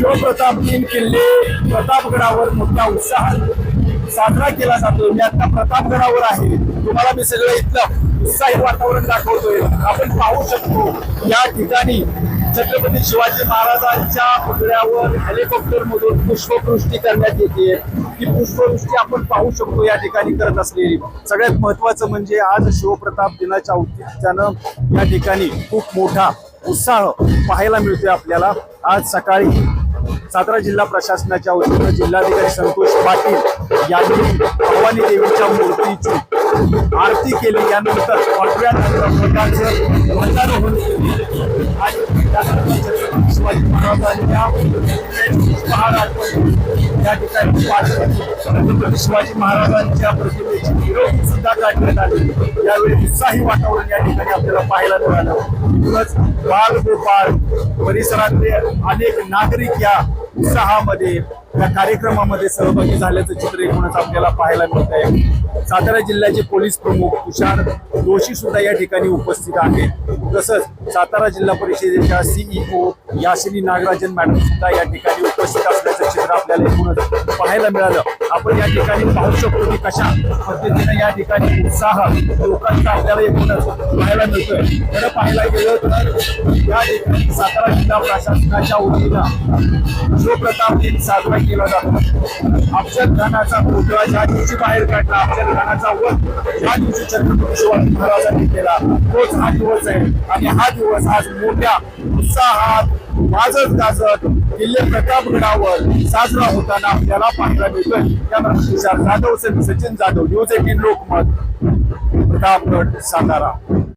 शिवप्रताप तीन किल्ले प्रतापगडावर मोठ्या उत्साहात साजरा केला जातो. मी आता प्रतापगडावर आहे. तुम्हाला मी सगळं इथलं उत्साही वातावरण दाखवतोय. आपण पाहू शकतो या ठिकाणी छत्रपती शिवाजी महाराजांच्या पुतळ्यावर हेलिकॉप्टर मधून पुष्पवृष्टी करण्यात येते. ही पुष्पवृष्टी आपण पाहू शकतो या ठिकाणी करत असलेली. सगळ्यात महत्वाचं म्हणजे आज शिवप्रताप दिनाच्या औचित्यानं या ठिकाणी खूप मोठा उत्साह पाहायला मिळतोय आपल्याला. आज सकाळी सातारा जिल्हा प्रशासनाच्या वतीनं जिल्हाधिकारी संतोष पाटील यांनी भवानी देवीच्या मूर्तीची आरती केली. यानंतर पाचव्या प्रकारचं ध्वजारोहण केले. आणि त्यानंतर छत्रपती शिवाजी महाराजांच्या या ठिकाणी छत्रपती शिवाजी महाराजांच्या प्रतिमेची मिरवणूक सुद्धा काढण्यात आली. यावेळी उत्साही वातावरण या ठिकाणी आपल्याला पाहायला मिळालं. म्हणूनच बाल गोपाळ परिसरातले अनेक नागरिक या उत्साहामध्ये या कार्यक्रमामध्ये सहभागी झाल्याचं चित्र एकूणच आपल्याला पाहायला मिळत आहे सातारा जिल्ह्याचे पोलीस प्रमुख तुषार जोशी सुद्धा या ठिकाणी उपस्थित आहेत. तसंच सातारा जिल्हा परिषदेच्या सीईओ याशिनी नागराजन मॅडम सुद्धा या ठिकाणी उपस्थित असल्याचं चित्र आपल्याला एकूणच पाहायला मिळालं. आपण या ठिकाणी पाहू शकतो की कशा पद्धतीने या ठिकाणी उत्साह लोकांचा आपल्याला एकूणच पाहायला मिळतोय. खरं पाहायला गेलं तर या ठिकाणी सातारा जिल्हा प्रशासनाच्या वतीनं शिवप्रताप दिन साजरा केला जातो. अफजल खानाचा पुतळा ज्या दिवशी बाहेर काढला अफजल खानाचा वध ज्या दिवशी छत्रपती शिवाजी महाराजांनी केला तोच हा दिवस आहे. आणि हा दिवस आज मोठ्या उत्साहात वाजत गाजत किल्ले प्रतापगडावर साजरा होताना आपल्याला पाहायला मिळतोय. त्यामुळे तुषार जाधव सचिन जाधव न्यूज एटीन लोकमत प्रतापगड सातारा.